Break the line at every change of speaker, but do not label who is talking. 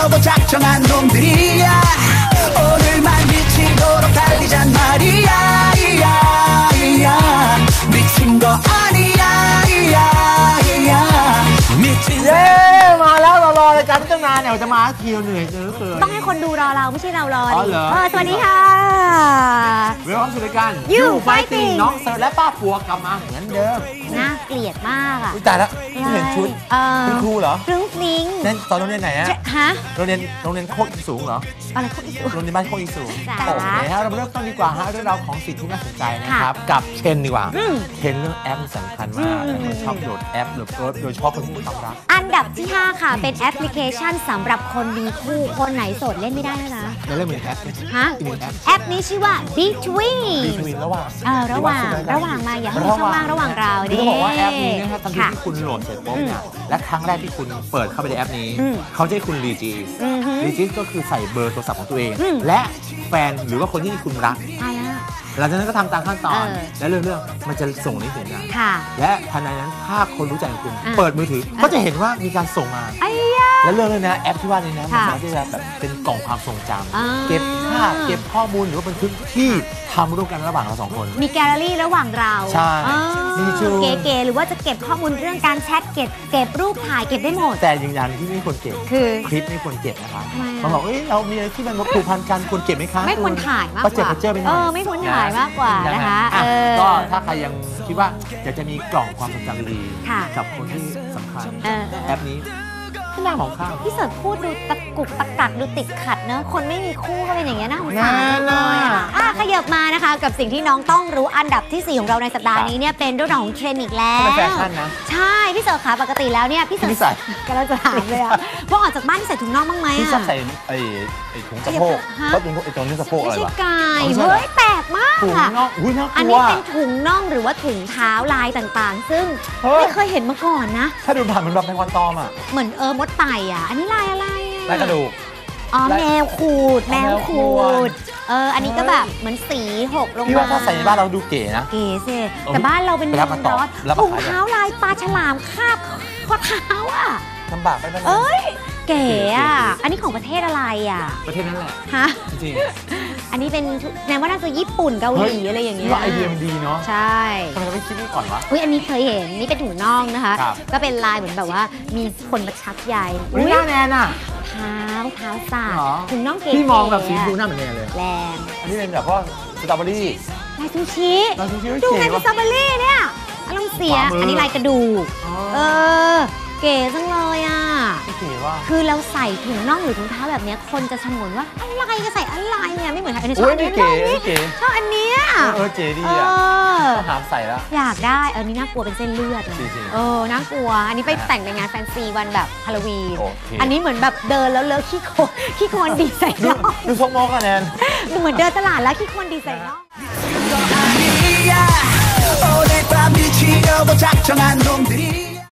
미치려고 작정한 놈들이야
ตั้งนานเนี่ยจะมาทีเราเหนื่อยเจอเกิน
ต้องให้คนดูรอเราไม่ใช่เรารอ
อ๋อ
ดิ
เหรอ
เออสวัสดีค่ะ
เวลคัมสู่รายการ
You
You
Fighting
Fighting น้องเซิร์ชและป้าปัวกลับมาเหมือนเดิม
น่าเกลียดมากอะ
อุ้ยตายแล้วไม่เห็นชุด
เออ
คุณครูเหรอ
ฟรุ้งฟริ้ง
เล่นตอนโรงเรียนไหนอะ
จะฮะ
โรงเรียนโรงเรียนโคกอีสูงเหรอ
อะไรเขาอีก
โรงเรียนบ้านโคกอีสูง
จ้า
โอเคฮะเรามาเริ่มต้นดีกว่าฮะเรื่องราวของสิ่งที่น่าสนใจนะครับ กับเทรนด์ดีกว่า
อืม
เทรนด์เรื่องแอปนี่สำคัญมาก
อืม
คนชอบโหลดแอปหรือโพสต์โดยเฉพาะคนที่มีความรัก
อันดับที่ 5 ค่ะ เป็นแอปพลิเคชันสำหรับคนมีคู่คนไหนโสดเล่นไม่ได้แล้วนะ
ในเรื่องมีแอป
ฮะ
อีกหนึ่งแอป
แอปนี้ชื่อว่า Between
บีทวินระหว่าง
เออระหว่าง
อ
ระหว่างมาอย่าให้มีช่องว่างระหว่างเรา
คือ
ดิ
ต้องบอกว่าแอปนี้นะครับตอนที่
ค่ะ
คุณโหลดเสร็จปุ๊บเนี่ยและครั้งแรกที่คุณเปิดเข้าไปในแอปนี้
อืม
เขาจะให้คุณรีจีส
อือฮึ
รีจีสก็คือใส่เบอร์โทรศัพท์ของตัวเอง
อืม
และแฟนหรือว่าคนที่คุณรัก
ตายแล้ว
หลังจากนั้นก็ทำตามขั้นตอน
เออ
และเรื่องๆมันจะส่งลิงก์ถึงกัน
ค่ะ
และภายในนั้นถ้าคนรู้ใจคุณ
อะ
เปิดมือถือ ก็จะเห็นว่ามีการส่งมา
ไอ้ยา
และเรื่องเลยนะแอปที่ว่านี้นะมัน
ค่ะ
สามารถที่จะแบบเป็นกล่องความทรงจ
อ่าำ
เก็บภาพเก็บข้อมูลหรือว่าบันทึกที่ทำร่วมกันระหว่างเราสองคน
มีแกลเลอรี่ระหว่างเรา
ใช่
อ๋อ
มีชู
เก๋ๆหรือว่าจะเก็บข้อมูลเรื่องการแชทเก็บเก็บรูปถ่ายเก็บได้หมด
แต่ยืนยันที่ไม่ควรเก็บ
คือ
คลิปไม่ควรเก็บนะครับ
ทำไมอะ
มันบอกเอ้ยเรามีอะไรที่มันมาผูกพันกันควรเก็บไหมคะ
ไม่ควรถ่ายมากก
ประเจิด
ว่า
ประเจิดไปหน่
เอ
อย
อไม่ควรถ่ายมากกว่านะคะ
อ่
เออ
ก็ถ้าใครยังคิดว่าอยากจะมีกล่องความทรงจำดี
ค่ะ
กับคนที่สำคัญ
เออเออ
แอปนี้ไม่น่ามองข้าม
พี่เสิร์ชพูดดูตะกุกตะกักดูติดขัดเนอะคนไม่มีคู่ก็เป็นอย่างเงี้ยน่าสงสาร
น่า
เลยอะ อะขยับมานะคะกับสิ่งที่น้องต้องรู้อันดับที่ 4 ของเราในสัปดาห์นี้เนี่ยเป็นเรื่องราวของเทรนด์อีกแล้
เป็น
ว
แฟชั่นนะ
ใช่พี่เสิร์ชขาปกติแล้วเนี่ยพี่เสิร์
พี่
ช
ใส่
กำลังจะถามเลยอะว่าออกจากบ้านพี่ใส่ถุงน่องบ้างไหม
พี่ชอบ
อะ
ใส่ไอ้ไอ้ถุงสะโพก
ฮะ
เพราะถุงไอ้ตรงนี้สะโพก
ไม่
อะไร
ใช่
วะ
กาย
อ๋อไม่ใช่เหรอ
เฮ้ยแปลกมาก
ถุง
อะ
น่องอุ้ยน่าก
อัน
ลัว
นี้เป็นถุงน่องหรือว่าถุงเท้าลายต่างๆ ซึ่ง
เฮ้ย
ไม่เคยเห็นมาก่อนนะ
ถ้าดูผ่านมันแบบในควันตอมอะ
เหมือนเออมดไต่อะอันนี้ลายอะไรอะ
ลายกระดูก
อ๋อ
ลาย
แมวขูด
อ๋อ
แมว
แมว
ข
ขููด
ดเออ อันนี้ก็แบบเหมือนสีหกลงมา
พี่ว่าถ้าใส่ในบ้านเราดูเก๋นะ
เก๋สิ แต่บ้านเราเป็น
ไป
เมื
รั
อบง
มาต่อ
ร้อน
รับมา
ถุง
ขาย
เท้าลายปลาฉลามคาบข้อเท้าอะ
ลำบากไปไหมนะ
เอ้ย เก๋อะ
เก๋ๆ
อันนี้ของประเทศอะไรอะ
ประเทศนั้นแหละ
ฮะ
จริง
อันนี้เป็นแนวว่าน่าจะญี่ปุ่นเกา
ๆ
หลีอะไรอย่างเงี้ย
ว่าไอเดียมันดีเนาะ
ใช่
ทำไมเราไม่คิดนี่ก่อนวะ
อุ้ยอันนี้เคยเห็น นี่เป็นถุงน่องนะคะ
ครับ
ก็เป็นลายเหมือนแบบว่ามีคนมาชักใย
อุ้ยหน้าแนนอะ
เท้าเท้าสาด
เหรอ
ถุงน่องเก๋ๆ
พี่มองแบบสีชมพู
อะ
หน้าเหมือนแนนเลย
แรง
อันนี้เป็นแบบว่าสตรอเบอรี่
ลายซูชิ
ลายซูชิ
ดู
เก๋
ไงเป็น
ว่ะ
สตรอเบอรี่เนี่ยอารมณ์เสีย
ขวามืออั
อันนี้ลายกระดูก
อ๋อ
เออ เก๋จังเลยอะ
เก๋ว่ะ
คือเราใส่ถุงน่องหรือถุงเท้าแบบเนี้ยคนจะชงนว่าอะไรจะใส่อะไรเนี่ยไม่เหมือนใครอันนี้ช
อุ้
อย บอัน
นี่
นี้
เก๋
ชอบอันนี้
นี่เก๋
ชอบอันเนี้ย
เออเก๋ดี
เอ
อ่ะ
อ
ต้องหามใส่แล้ว
อยากได้เออนี่น่ากลัวเป็นเส้นเลือดนะ
จริงๆ
เออน่ากลัว อันนี้ไป
นะฮะ
แต่งในงานแฟนซีวันแบบฮาโลวีน
โอเค
อันนี้เหมือนแบบเดินแล้วเลอะขี้โคลนขี้โคลนดีใส่
ดู
น่อง
ดูทรงโมกันแนน
ดูเหมือนเดินตลาดแล้วขี้โคลนดีใส่น่อง
아니야 오늘 밤 미치려고 작정한 놈들이